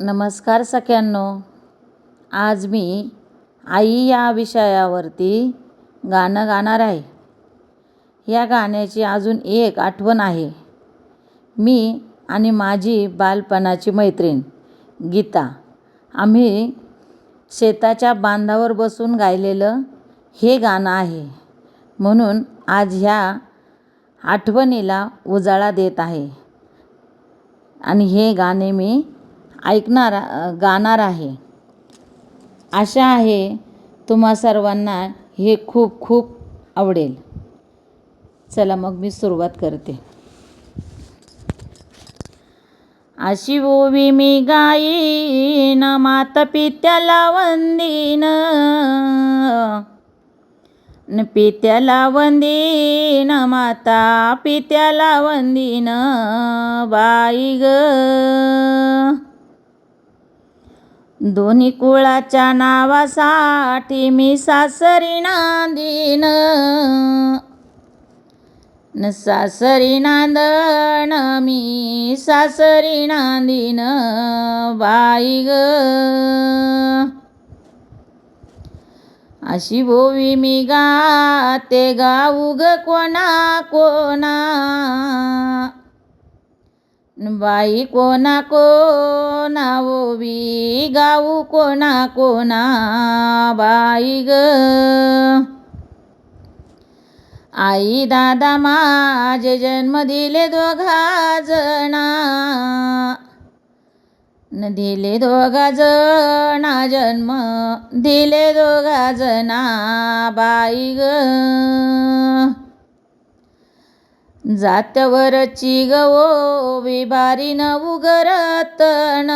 नमस्कार सख्यांनो. आज मी आई या विषयावरती गाणं गाणार आहे. या गाण्याची अजून एक आठवण आहे. मी आणि माझी बालपणाची मैत्रीण गीता. आम्ही शेताच्या बांधावर बसून गायलेलं हे गाणं आहे. म्हणून आज ह्या आठवणीला उजाळा देत आहे. आणि हे गाणे मी ऐकणार गाणार आहे. आशा आहे तुम्हा सर्वांना हे खूप खूप आवडेल. चला मग मी सुरुवात करते. अशी ओवी मी गाईन माता पित्याला वंदीन. न पित्याला वंदीन माता पित्याला वंदीन. बाई ग. दोन्ही कुळाच्या नावासाठी मी सासरी नांदीन. न सासरी नांदण मी सासरी नांदीन. बाई ग. अशी भोवी मी गाते गाऊ ग कोणा कोणा. बाई कोणा कोणा ओवी गाऊ कोणा कोणा बाई ग. आई दादा माझे जन्म दिले दोघा जणा दिले दोघा जणा जन्म दिले दोघा जणा बाई ग. जात्यावरची गवो विभारी नवुगरतण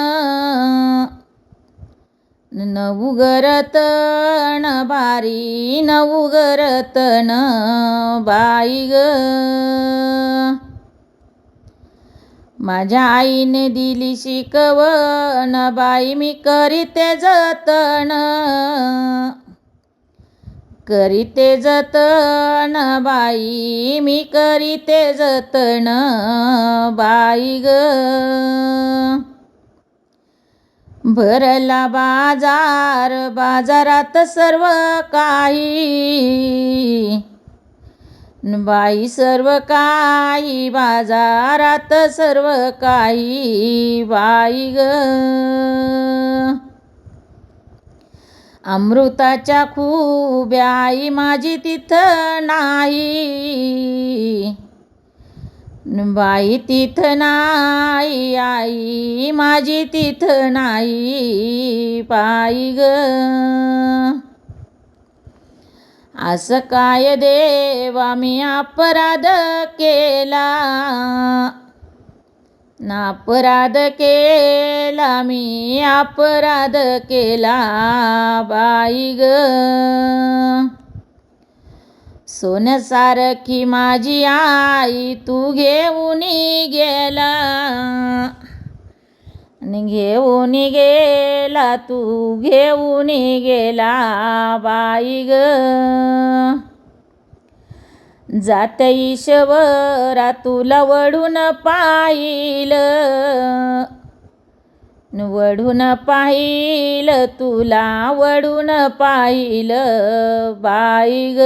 नवुगरतण भारी नवुगरतण बाई ग. माझ्या आईने दिली शिकवण बाई मी करीते जतण करीते जतन बाई मी करीते जतन बाई ग. भरला बाजार बाजारात सर्व काही. बाई सर्व काही बाजारात सर्व काही बाई ग. अमृताच्या खुब्या आई माझी तिथं नाही. बाई तिथं नाही आई माझी तिथं नाही. पायी ग. असं काय देवा मी अपराध केला? नापराध केला मी अपराध केला बाई ग. सोन्यासारखी माझी आई तू घेऊन गेला आणि घेऊन गेला तू घेऊन गेला बाई ग. जात ईश्वरा तुला वढून पाहिल. वढून पाहिल तुला वडून पाहिल बाई ग.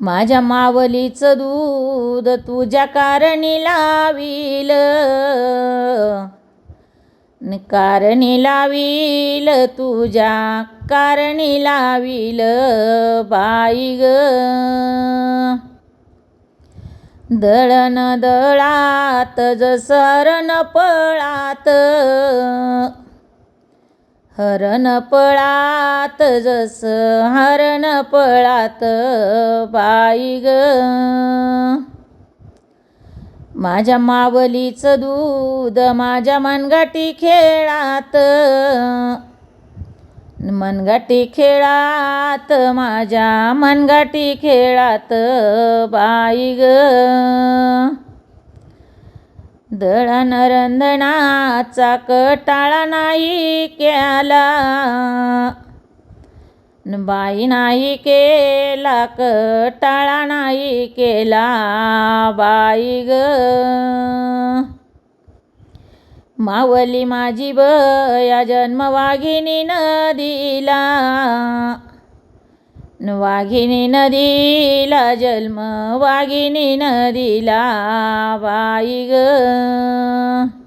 माझ्या मावलीचं दूध तुझ्या कारणी लाविल. कारणी लावील तुझ्या कारणी लावील बाई ग. दळण दळात जसरण पळात हरण पळात जस हरण पळात बाई ग. माझ्या मावलीचं दूध माझ्या मनगाटी खेळात. मनगाटी खेळात माझ्या मनगाटी खेळात बाई ग. दळण रंधणाचा कटाळा नाही केला. बाई नाही केला कटाळा नाही केला बाई ग. मावली माझी बया जन्म वाघिणी नदीला न वाघिणी नदीला जन्म वाघिणी नदीला बाई ग.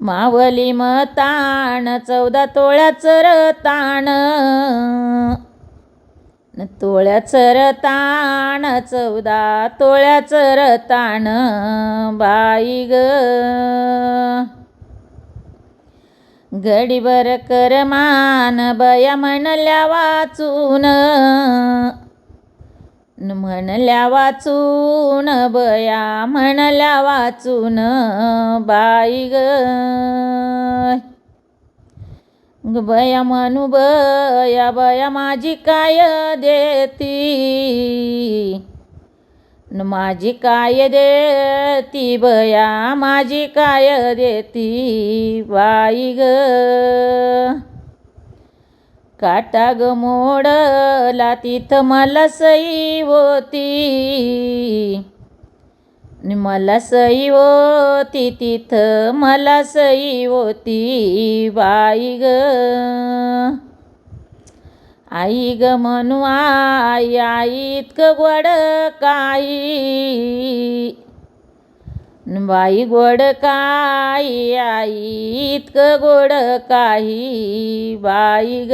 मावली मताण चौदा तोळ्याचं रताण. तोळ्याचं रताण चौदा तोळ्याचं रताण. बाई ग. गडीभर कर मान बया म्हणल्या वाचून. म्हणल्या वाचून बया म्हणल्या वाचून बाई ग बया म्हणू बया बया माझी काय देती? न माझी काय देती बया माझी काय देती बाई ग? काटा ग मोडला तिथं मला सई होती. मला सई होती तिथं मला सई होती बाई ग. आई ग म्हणू आई आई इतकं गोड काही. बाई गोड काही आई इतकं गोड काही बाई ग.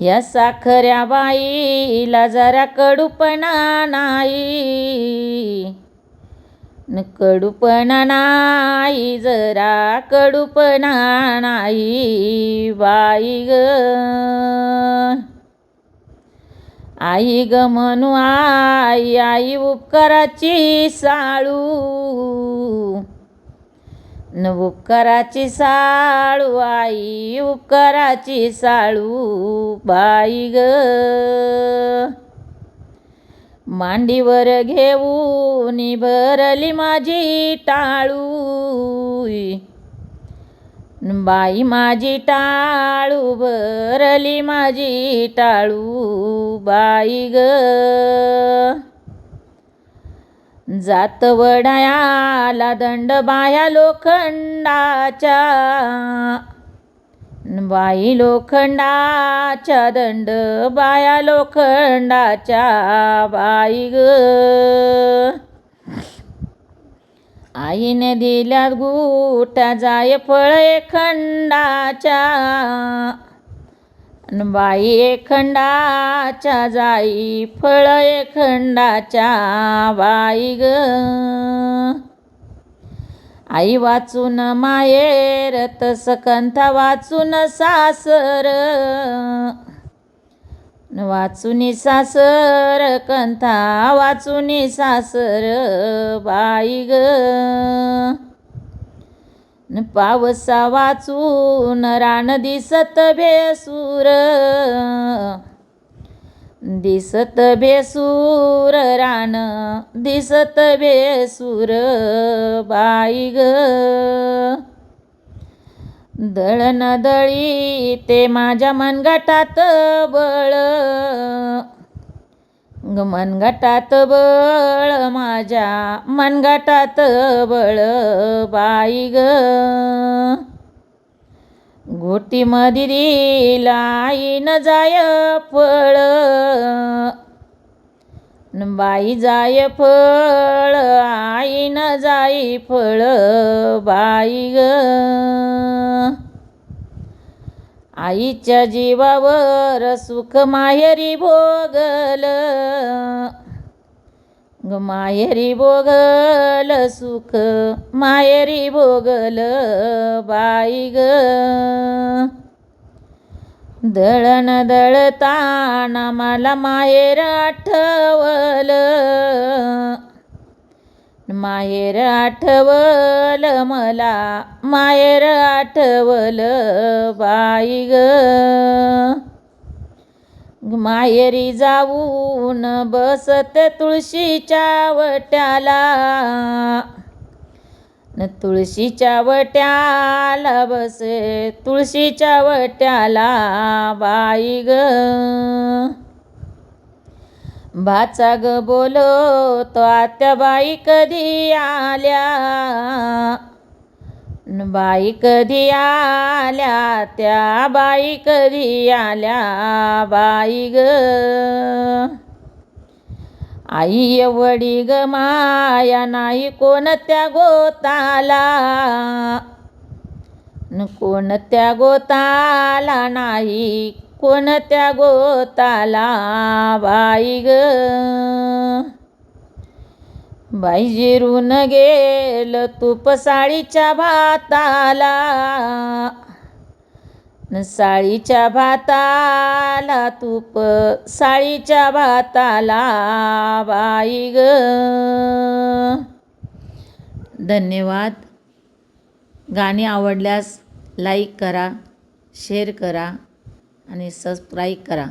या साखऱ्या बाईला जरा कडूपणा नाही. न कडूपणा नाही जरा कडूपणा नाही बाई ग. आई ग म्हणू आई आई उपकाराची साळू. न उपकाराची साळू आई उपकाराची साळू बाई ग. मांडीवर घेऊन भरली माझी टाळू. बाई माझी टाळू भरली माझी टाळू बाई ग. जात वडायाला दंड बाया लोखंडाच्या. बाई लोखंडाच्या दंड बाया लोखंडाच्या बाई ग. आईने दिल्यात गुट्या जाय फळ खंडाच्या बाई खंडाच्या जाई फळ खंडाच्या बाई ग. आई वाचून मायेर तस कंथा वाचून सासर. वाचुनी सासर कंथा वाचुनी सासर बाई ग. पावसा वाचून रान दिसत भेसूर दिसत बेसूर रान दिसत बेसूर बाई ग. दळण दळी ते माझ्या मनगटात बळ. मनगटात बळ माझ्या मनगटात बळ बाई ग. घोटी दिला न जाय फळ. बाई जाय फळ आईन जाई फळ बाई ग. आईच्या जीवावर सुख माहेरी भोगल. ग माहेरी भोगल सुख माहेरी भोगल बाई ग. दळण दळताना मला माहेर आठवलं. माहेर आठवलं मला माहेर आठवलं बाई ग. माहेरी जाऊन बसत तुळशीच्या वट्याला. न तुळशीच्या वट्याला बसे तुळशीच्या वट्याला बाई ग. भाचा ग तो आत्या बाई कधी आल्या? न बाई कधी आल्या त्या बाई कधी आल्या? बाई ग. आई एवढी ग माया नाही कोणत्या गोताला. न कोणत्या गोताला नाही कोणत्या गोताला बाई ग. बाई जिरून गेलं तूप साळीच्या भाताला. साळीच्या भाताला तूप साळीच्या भाताला बाई ग. धन्यवाद. गाणी आवडल्यास लाईक करा शेअर करा आणि सबस्क्राईब करा.